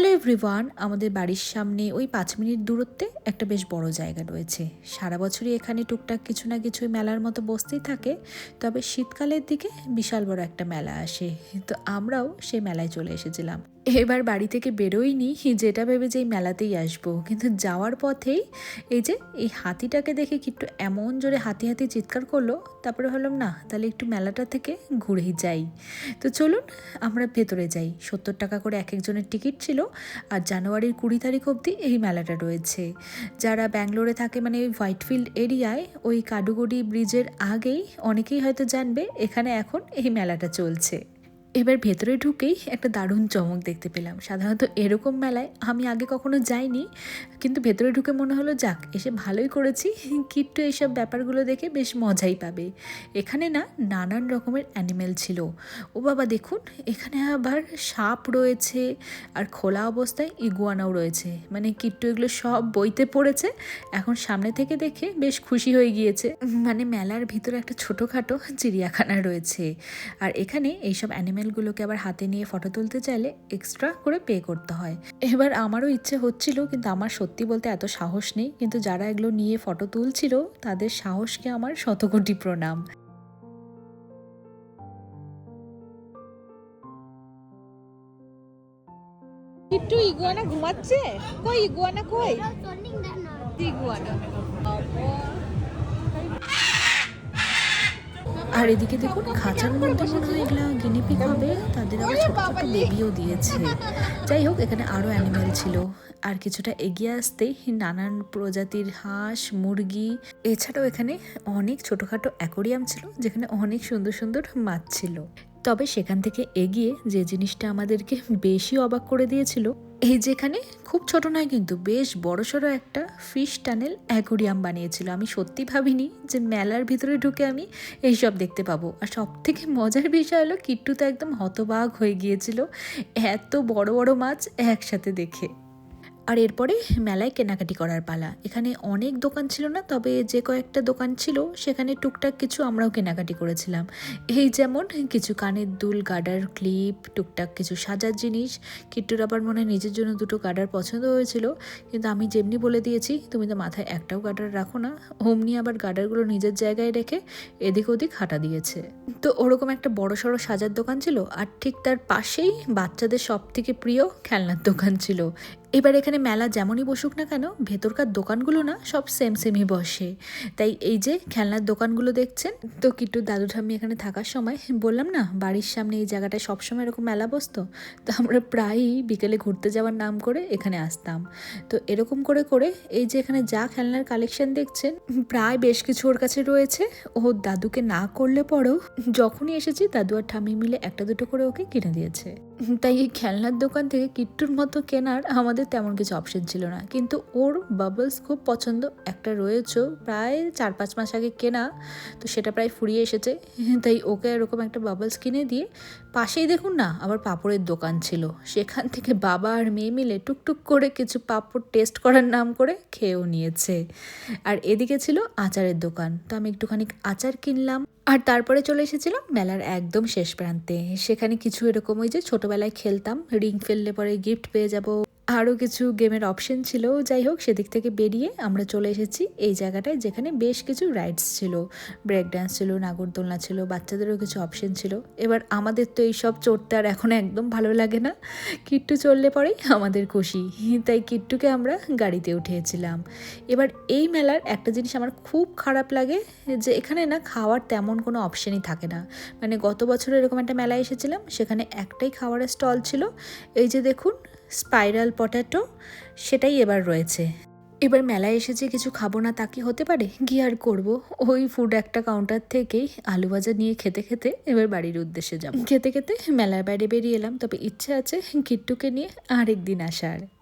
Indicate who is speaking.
Speaker 1: Hello everyone আমাদের বাড়ির সামনে ওই পাঁচ মিনিট দূরত্বে একটা বেশ বড় জায়গা রয়েছে। সারা বছরই এখানে টুকটাক কিছু না কিছু মেলার মতো বসতেই থাকে, তবে শীতকালের দিকে বিশাল বড় একটা মেলা আসে। তো আমরাও সেই মেলায় চলে এসেছিলাম। এবার বাড়ি থেকে বেরোইনি যেটা ভেবে যে এই মেলাতেই আসব। কিন্তু যাওয়ার পথেই এই যে, এই হাতিটাকে দেখে কি একটু এমন জোরে হাতি হাতি চিৎকার করল, তারপরে হলাম না, তাহলে একটু মেলাটা থেকে ঘুরেই যাই। তো চলুন, আমরা ভেতরে যাই। সত্তর টাকা করে এক একজনের টিকিট ছিল, আর জানুয়ারির কুড়ি তারিখ অবধি এই মেলাটা রয়েছে। যারা ব্যাঙ্গালোরে থাকে মানে ওই হোয়াইটফিল্ড এরিয়ায়, ওই কাডুগুড়ি ব্রিজের আগেই অনেকেই হয়তো জানবে, এখানে এখন এই মেলাটা চলছে। এবার ভেতরে ঢুকেই একটা দারুণ চমক দেখতে পেলাম। সাধারণত এরকম মেলায় আমি আগে কখনো যাইনি, কিন্তু ভেতরে ঢুকে মনে হলো, যাক, এসে ভালোই করেছি। কিট্টু এইসব ব্যাপারগুলো দেখে বেশ মজাই পাবে। এখানে না নানান রকমের অ্যানিমেল ছিল। ও বাবা, দেখুন, এখানে আবার সাপ রয়েছে আর খোলা অবস্থায় ইগুয়ানাও রয়েছে। মানে কিট্টু এগুলো সব বইতে পড়েছে। এখন সামনে থেকে দেখে বেশ খুশি হয়ে গিয়েছে। মানে মেলার ভিতরে একটা ছোটোখাটো চিড়িয়াখানা রয়েছে। আর এখানে এইসব অ্যানিমেলগুলোকে আবার হাতে নিয়ে ফটো তুলতে চাইলে এক্সট্রা করে পে করতে হয়। এবার আমারও ইচ্ছে হচ্ছিল কিন্তু আমার সত্যি বলতে এত সাহস নেই কিন্তু যারা এগুলো নিয়ে ফটো তুলছিল তাদের সাহসকে আমার শতকোটি প্রণাম।
Speaker 2: একটু ইগুয়ানা ঘুমাচ্ছে? কই ইগুয়ানা কই? ইগুয়ানা।
Speaker 1: আর এদিকে দেখুন, খাঁচার মধ্যে মনে হয় এগুলো গিনিপিক হবে, তাদের আবার ছোট ছোট বেবিও দিয়েছে। যাই হোক, এখানে আরও অ্যানিমেল ছিল। আর কিছুটা এগিয়ে আসতে নানান প্রজাতির হাঁস, মুরগি, এছাড়াও এখানে অনেক ছোটোখাটো অ্যাকোরিয়াম ছিল, যেখানে অনেক সুন্দর সুন্দর মাছ ছিল। তবে সেখান থেকে এগিয়ে যে জিনিসটা আমাদেরকে বেশি অবাক করে দিয়েছিল, এই যেখানে খুব ছোট নয় কিন্তু বেশ বড়সড় একটা ফিশ টানেল অ্যাকোরিয়াম বানিয়েছিল। আমি সত্যি ভাবিনি যে মেলার ভিতরে ঢুকে আমি এইসব দেখতে পাবো। আর সব থেকে মজার বিষয় হলো, কিট্টু তো একদম হতবাক হয়ে গিয়েছিল। এত বড় বড় মাছ একসাথে দেখে। আর এরপরে মেলায় কেনাকাটি করার পালা। এখানে অনেক দোকান ছিল না, তবে যে কয়েকটা দোকান ছিল, সেখানে টুকটাক কিছু আমরাও কেনাকাটি করেছিলাম। এই যেমন কিছু কানের দুল, গাডার ক্লিপ, টুকটাক কিছু সাজার জিনিস। কিট্টুর আবার মনে নিজের জন্য দুটো গাডার পছন্দ হয়েছিল। কিন্তু আমি যেমনি বলে দিয়েছি, তুমি তো মাথায় একটাও গাডার রাখো না। অমনি আবার গাডারগুলো নিজের জায়গায় রেখে এদিক ওদিক হাঁটা দিয়েছে। তো ওরকম একটা বড় সড়ো সাজার দোকান ছিল, আর ঠিক তার পাশেই বাচ্চাদের সব থেকে প্রিয় খেলনার দোকান ছিল। এবার এখানে মেলা যেমনই বসুক না কেন, ভেতরকার দোকানগুলো না সব সেম সেমই বসে। তাই এই যে খেলনার দোকানগুলো দেখছেন, তো কিট্টু দাদু ঠাম্মি এখানে থাকার সময় বললাম না, বাড়ির সামনে এই জায়গাটায় সবসময় এরকম মেলা বসতো? তো আমরা প্রায়ই বিকেলে ঘুরতে যাওয়ার নাম করে এখানে আসতাম। তো এরকম করে করে এই যে এখানে যা খেলনার কালেকশন দেখছেন, প্রায় বেশ কিছু ওর কাছে রয়েছে। ও দাদুকে না করলে পরেও যখনই এসেছি, দাদু আর ঠাম্মি মিলে একটা দুটো করে ওকে কিনে দিয়েছে। তাই এই খেলনার দোকান থেকে কিট্টুর মতো কেনার আমাদের তেমন কিছু অপশন ছিল না। কিন্তু ওর বাবলস খুব পছন্দ একটা রয়েছে প্রায় চার পাঁচ মাস আগে কেনা, তো সেটা প্রায় ফুরিয়ে এসেছে। তাই ওকে এরকম একটা বাবলস কিনে দিয়ে পাশেই দেখুন না, আবার পাপড়ের দোকান ছিল। সেখান থেকে বাবা আর মেয়ে মিলে টুকটুক করে কিছু পাপড় টেস্ট করার নাম করে খেয়েও নিয়েছে। আর এদিকে ছিল আচারের দোকান, তো আমি একটুখানি আচার কিনলাম। আর তারপরে চলে এসেছিলাম মেলার একদম শেষ প্রান্তে। সেখানে কিছু এরকম ওই যে ছোটবেলায় খেলতাম, রিং ফেললে পরে গিফট পেয়ে যাব। আরও কিছু গেমের অপশন ছিল। যাই হোক সেদিক থেকে বেরিয়ে আমরা চলে এসেছি এই জায়গাটায় যেখানে বেশ কিছু রাইডস ছিল। ব্রেক ডান্স ছিল, নাগরদোলনা ছিল, বাচ্চাদেরও কিছু অপশন ছিল। এবার আমাদের তো এইসব চড়তে আর এখন একদম ভালো লাগে না। কিট্টু চললে পরেই আমাদের খুশি। তাই কিট্টুকে আমরা গাড়িতে উঠিয়েছিলাম। এবার এই মেলার একটা জিনিস আমার খুব খারাপ লাগে যে এখানে না খাওয়ার তেমন কোনো অপশনই থাকে না। মানে গত বছর এরকম একটা মেলায় এসেছিলাম, সেখানে একটাই খাওয়ারের স্টল ছিল। এই যে দেখুন স্পাইরাল পটাটো, সেটাই এবার রয়েছে। এবার মেলায় এসেছে কিছু খাব না তা কি হতে পারে? কি আর করব? ওই ফুড একটা কাউন্টার থেকেই আলু ভাজা নিয়ে খেতে খেতে এবার বাড়ির উদ্দেশ্যে যাব। খেতে খেতে মেলার বাইরে বেরিয়ে এলাম, তবে ইচ্ছে আছে কিট্টুকে নিয়ে আরেক দিন আসার।